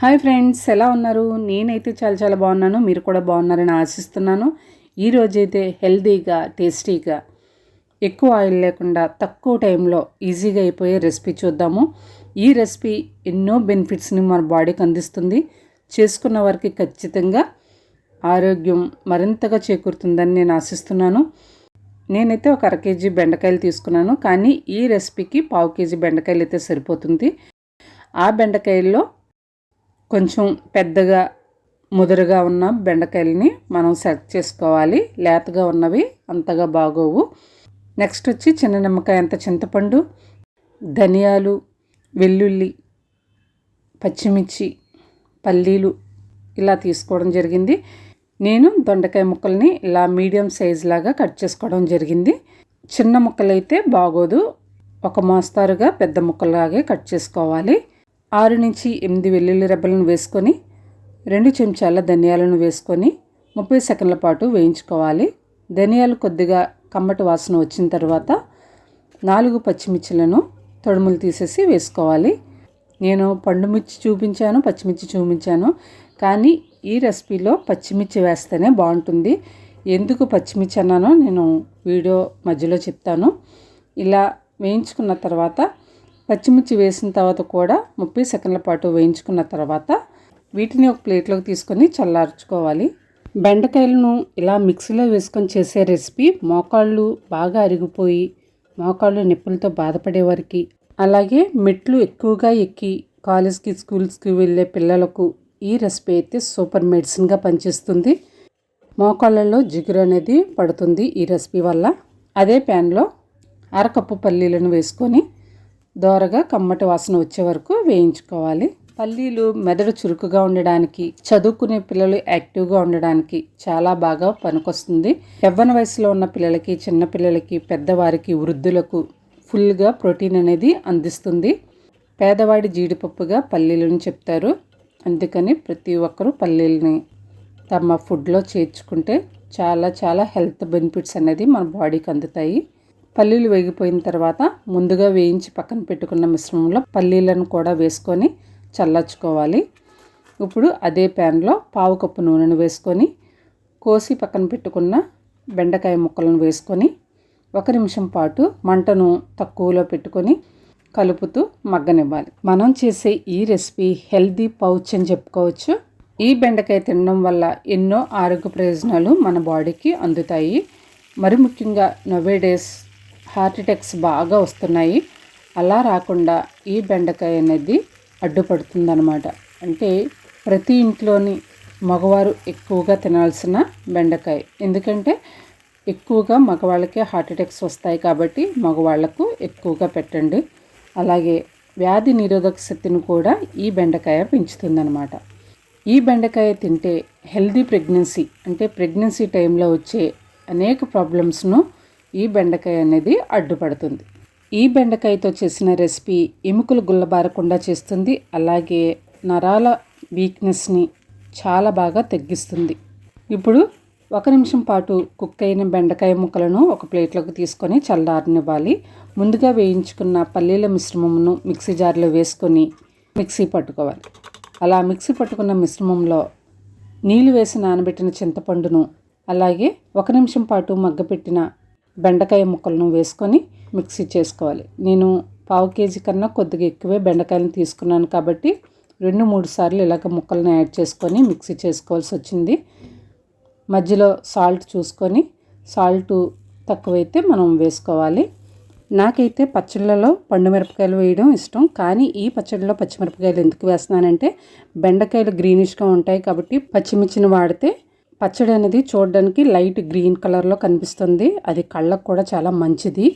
Hi friends ఎలా ఉన్నారు? నేనైతే చాలా చాలా బాగున్నాను. మీరు కూడా బాగున్నారని ఆశిస్తున్నాను. ఈరోజైతే హెల్తీగా టేస్టీగా ఎక్కువ ఆయిల్ లేకుండా తక్కువ టైంలో ఈజీగా అయిపోయే రెసిపీ చూద్దాము. ఈ రెసిపీ ఎన్నో బెనిఫిట్స్ని మన బాడీకి అందిస్తుంది. చేసుకున్న వారికి ఖచ్చితంగా ఆరోగ్యం మరింతగా చేకూరుతుందని నేను ఆశిస్తున్నాను. నేనైతే ఒక అర కేజీ బెండకాయలు తీసుకున్నాను. కానీ ఈ రెసిపీకి పావు కేజీ బెండకాయలు అయితే సరిపోతుంది. ఆ బెండకాయల్లో కొంచెం పెద్దగా ముదురుగా ఉన్న బెండకాయలని మనం సెలెక్ట్ చేసుకోవాలి. లేతగా ఉన్నవి అంతగా బాగోవు. నెక్స్ట్ వచ్చి చిన్న నిమ్మకాయ అంత చింతపండు ధనియాలు వెల్లుల్లి పచ్చిమిర్చి పల్లీలు ఇలా తీసుకోవడం జరిగింది. నేను దొండకాయ ముక్కల్ని ఇలా మీడియం సైజ్ లాగా కట్ చేసుకోవడం జరిగింది. చిన్న ముక్కలైతే బాగోదు. ఒక మోస్తారుగా పెద్ద ముక్కలాగే కట్ చేసుకోవాలి. ఆరు నుంచి ఎనిమిది వెల్లుల్లి రెబ్బలను వేసుకొని రెండు చెంచాల ధనియాలను వేసుకొని ముప్పై సెకండ్ల పాటు వేయించుకోవాలి. ధనియాలు కొద్దిగా కమ్మటి వాసన వచ్చిన తర్వాత నాలుగు పచ్చిమిర్చిలను తొడుములు తీసేసి వేసుకోవాలి. నేను పండుమిర్చి చూపించాను పచ్చిమిర్చి చూపించాను కానీ ఈ రెసిపీలో పచ్చిమిర్చి వేస్తేనే బాగుంటుంది. ఎందుకు పచ్చిమిర్చి అన్నానో నేను వీడియో మధ్యలో చెప్తాను. ఇలా వేయించుకున్న తర్వాత పచ్చిమిర్చి వేసిన తర్వాత కూడా ముప్పై సెకండ్ల పాటు వేయించుకున్న తర్వాత వీటిని ఒక ప్లేట్లోకి తీసుకొని చల్లార్చుకోవాలి. బెండకాయలను ఇలా మిక్సీలో వేసుకొని చేసే రెసిపీ మోకాళ్ళు బాగా అరిగిపోయి మోకాళ్ళు నొప్పులతో బాధపడే వారికి అలాగే మెట్లు ఎక్కువగా ఎక్కి కాలేజ్కి స్కూల్స్కి వెళ్ళే పిల్లలకు ఈ రెసిపీ అయితే సూపర్ మెడిసిన్గా పనిచేస్తుంది. మోకాళ్ళలో జిగురు అనేది పడుతుంది ఈ రెసిపీ వల్ల. అదే ప్యాన్లో అరకప్పు పల్లీలను వేసుకొని దోరగా కమ్మటి వాసన వచ్చే వరకు వేయించుకోవాలి. పల్లీలు మెదడు చురుకుగా ఉండడానికి చదువుకునే పిల్లలు యాక్టివ్గా ఉండడానికి చాలా బాగా పనికొస్తుంది. యవ్వన వయసులో ఉన్న పిల్లలకి చిన్న పిల్లలకి పెద్దవారికి వృద్ధులకు ఫుల్గా ప్రోటీన్ అనేది అందిస్తుంది. పేదవాడి జీడిపప్పుగా పల్లీలను చెప్తారు. అందుకని ప్రతి ఒక్కరూ పల్లీలని తమ ఫుడ్లో చేర్చుకుంటే చాలా చాలా హెల్త్ బెనిఫిట్స్ అనేది మన బాడీకి అందుతాయి. పల్లీలు వేగిపోయిన తర్వాత ముందుగా వేయించి పక్కన పెట్టుకున్న మిశ్రమంలో పల్లీలను కూడా వేసుకొని చల్లార్చుకోవాలి. ఇప్పుడు అదే ప్యాన్లో పావు కప్పు నూనెను వేసుకొని కోసి పక్కన పెట్టుకున్న బెండకాయ ముక్కలను వేసుకొని ఒక నిమిషం పాటు మంటను తక్కువలో పెట్టుకొని కలుపుతూ మగ్గనివ్వాలి. మనం చేసే ఈ రెసిపీ హెల్దీ పౌచ్ అని చెప్పుకోవచ్చు. ఈ బెండకాయ తినడం వల్ల ఎన్నో ఆరోగ్య ప్రయోజనాలు మన బాడీకి అందుతాయి. మరి ముఖ్యంగా నవేడేస్ హార్ట్ అటాక్స్ బాగా వస్తున్నాయి. అలా రాకుండా ఈ బెండకాయ అనేది అడ్డుపడుతుందన్నమాట. అంటే ప్రతి ఇంట్లోని మగవారు ఎక్కువగా తినాల్సిన బెండకాయ. ఎందుకంటే ఎక్కువగా మగవాళ్ళకే హార్ట్ అటాక్స్ వస్తాయి కాబట్టి మగవాళ్ళకు ఎక్కువగా పెట్టండి. అలాగే వ్యాధి నిరోధక శక్తిని కూడా ఈ బెండకాయ పెంచుతుందన్నమాట. ఈ బెండకాయ తింటే హెల్దీ ప్రెగ్నెన్సీ అంటే ప్రెగ్నెన్సీ టైంలో వచ్చే అనేక ప్రాబ్లమ్స్ను ఈ బెండకాయ అనేది అడ్డుపడుతుంది. ఈ బెండకాయతో చేసిన రెసిపీ ఎముకలు గుల్లబారకుండా చేస్తుంది. అలాగే నరాల వీక్నెస్ని చాలా బాగా తగ్గిస్తుంది. ఇప్పుడు ఒక నిమిషం పాటు కుక్ అయిన బెండకాయ ముక్కలను ఒక ప్లేట్లోకి తీసుకొని చల్లారనివ్వాలి. ముందుగా వేయించుకున్న పల్లీల మిశ్రమమును మిక్సీ జార్లో వేసుకొని మిక్సీ పట్టుకోవాలి. అలా మిక్సీ పట్టుకున్న మిశ్రమంలో నీళ్ళు వేసి నానబెట్టిన చింతపండును అలాగే ఒక నిమిషం పాటు మగ్గపెట్టిన బెండకాయ ముక్కలను వేసుకొని మిక్సీ చేసుకోవాలి. నేను పావు కేజీ కన్నా కొద్దిగా ఎక్కువే బెండకాయలను తీసుకున్నాను కాబట్టి రెండు మూడు సార్లు ఇలాగ ముక్కలను యాడ్ చేసుకొని మిక్సీ చేసుకోవాల్సి వచ్చింది. మధ్యలో సాల్ట్ చూసుకొని సాల్ట్ తక్కువైతే మనం వేసుకోవాలి. నాకైతే పచ్చళ్ళలో పండు మిరపకాయలు వేయడం ఇష్టం. కానీ ఈ పచ్చడిలో పచ్చిమిరపకాయలు ఎందుకు వేస్తున్నానంటే బెండకాయలు గ్రీనిష్గా ఉంటాయి కాబట్టి పచ్చిమిర్చిని వాడితే పచ్చడి అనేది చూడడానికి లైట్ గ్రీన్ కలర్లో కనిపిస్తుంది. అది కళ్ళకు కూడా చాలా మంచిది.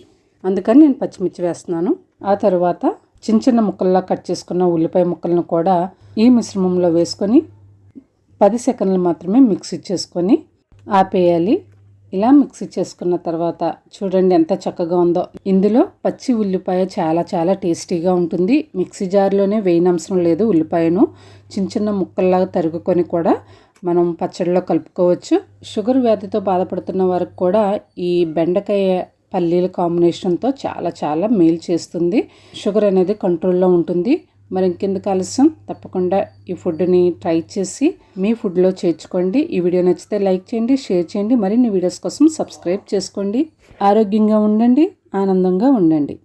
అందుకని నేను పచ్చిమిర్చి వేస్తున్నాను. ఆ తర్వాత చిన్న చిన్న ముక్కల్లా కట్ చేసుకున్న ఉల్లిపాయ ముక్కలను కూడా ఈ మిశ్రమంలో వేసుకొని పది సెకండ్లు మాత్రమే మిక్సీ చేసుకొని ఆపేయాలి. ఇలా మిక్సీ చేసుకున్న తర్వాత చూడండి ఎంత చక్కగా ఉందో. ఇందులో పచ్చి ఉల్లిపాయ చాలా చాలా టేస్టీగా ఉంటుంది. మిక్సీ జార్లోనే వేయనవసరం లేదు ఉల్లిపాయను. చిన్న చిన్న ముక్కల్లాగా తరుగుకొని కూడా మనం పచ్చడిలో కలుపుకోవచ్చు. షుగర్ వ్యాధితో బాధపడుతున్న వారికి కూడా ఈ బెండకాయ పల్లీల కాంబినేషన్తో చాలా చాలా మేలు చేస్తుంది. షుగర్ అనేది కంట్రోల్లో ఉంటుంది. మరి ఇంకెందుకు ఆలస్యం? తప్పకుండా ఈ ఫుడ్ని ట్రై చేసి మీ ఫుడ్లో చేర్చుకోండి. ఈ వీడియో నచ్చితే లైక్ చేయండి షేర్ చేయండి. మరిన్ని వీడియోస్ కోసం సబ్స్క్రైబ్ చేసుకోండి. ఆరోగ్యంగా ఉండండి ఆనందంగా ఉండండి.